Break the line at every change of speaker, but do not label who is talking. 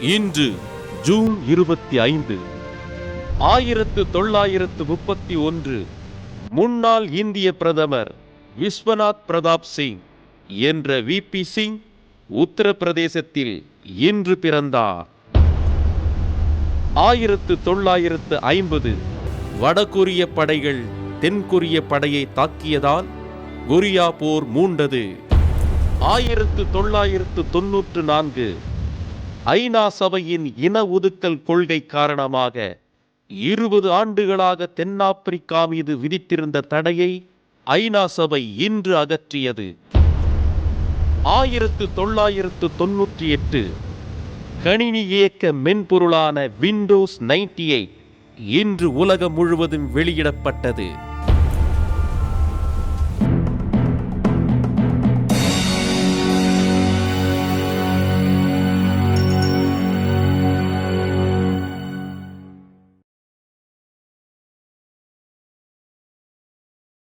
இன்று ஜூன் இருபத்தி ஐந்து ஆயிரத்து தொள்ளாயிரத்து முப்பத்தி ஒன்று முன்னாள் இந்திய பிரதமர் விஸ்வநாத் பிரதாப் சிங் என்ற விபி சிங் உத்தரப்பிரதேசத்தில் இன்று பிறந்தார். ஆயிரத்து தொள்ளாயிரத்து ஐம்பது வடகொரிய படைகள் தென்கொரிய படையை தாக்கியதால் கொரியா போர் மூண்டது. ஆயிரத்து தொள்ளாயிரத்து தொன்னூற்று நான்கு ஐநா சபையின் இன ஒதுக்கல் கொள்கை காரணமாக இருபது ஆண்டுகளாக தென்னாப்பிரிக்கா மீது விதித்திருந்த தடையை ஐநா சபை இன்று அகற்றியது. ஆயிரத்து தொள்ளாயிரத்து தொன்னூற்றி எட்டு கணினி இயக்க மென்பொருளான விண்டோஸ் 98 இன்று உலகம் முழுவதும் வெளியிடப்பட்டது.